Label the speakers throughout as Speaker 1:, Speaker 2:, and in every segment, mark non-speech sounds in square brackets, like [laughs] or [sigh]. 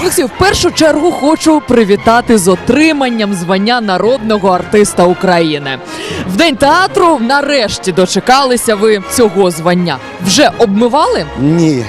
Speaker 1: Олексій, в першу чергу хочу привітати з отриманням звання народного артиста України. В день театру нарешті дочекалися ви цього звання. Вже обмивали?
Speaker 2: Ні,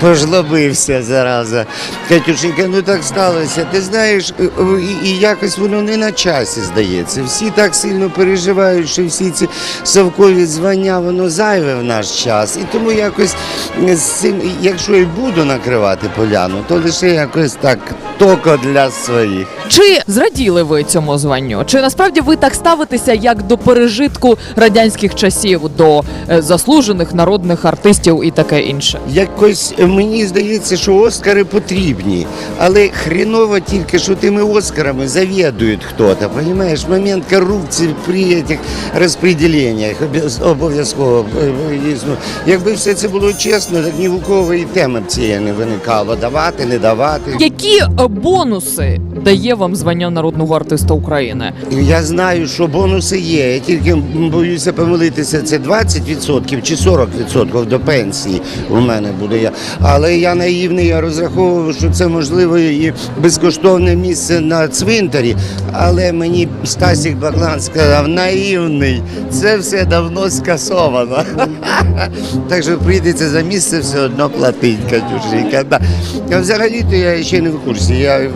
Speaker 2: пожлобився зараза. Катюшенька, ну так сталося. Ти знаєш, е, е, і, і якось воно не на часі здається. Всі так сильно переживають, що всі ці совкові звання, воно зайве в наш час. І тому якось е, з цим, якщо і буду накривати поляну, то лише якось так токо для своїх.
Speaker 1: Чи зраділи ви цьому званню? Чи насправді ви так ставитеся як до пережитку радянських часів, до е, заслужених народних артистів і таке інше?
Speaker 2: Якось е, мені здається, що Оскари потрібні, але хреново тільки, що тими Оскарами завідує хтось. Понимаєш, момент корупції при цих розподіленнях обов'яз- обов'язково е. Якби все це було чесно, так ні в кого і теми цієї не виникало. Давати, не давати.
Speaker 1: Які бонуси дає вам звання народного артиста України?
Speaker 2: Я знаю, що бонуси є. Я тільки боюся помилитися. Це 20% чи 40% до пенсії у мене буде. Але я наївний, я розраховував, що це можливо і безкоштовне місце на цвинтарі. Але мені Стасік Баклан сказав, наївний, це все давно скасовано. [laughs] Так що прийдеться за місце все одно платить, Катюшенька. Взагалі-то я ще не в курсі. Я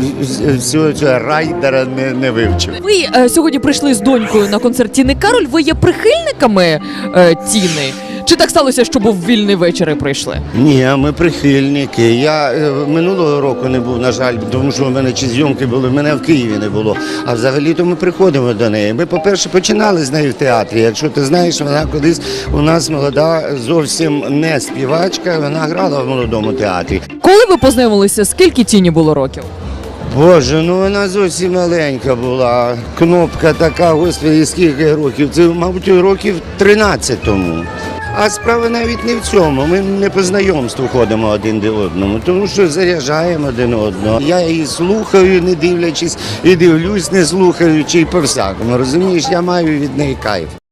Speaker 2: всього райдера не, не вивчив.
Speaker 1: Ви е, сьогодні прийшли з донькою на концерт Тіни Кароль. Ви є прихильниками е, Тіни? Чи так сталося, що був вільний вечір і прийшли?
Speaker 2: Ні, ми прихильники. Я е, минулого року не був, на жаль, тому що в мене чи зйомки були, мене в Києві не було. А взагалі-то ми приходимо до неї. Ми, по-перше, починали з нею в театрі. Якщо ти знаєш, вона колись у нас молода, зовсім не співачка, вона грала в молодому театрі.
Speaker 1: Коли ви познайомилися, скільки тіні було років?
Speaker 2: Боже, ну вона зовсім маленька була. Кнопка така, господи, скільки років. Це, мабуть, років 13 тому. А справа навіть не в цьому. Ми не по знайомству ходимо один до одному, тому що заряджаємо один одного. Я її слухаю, не дивлячись, і дивлюсь, не слухаючи, і по всякому. Розумієш, я маю від неї кайф.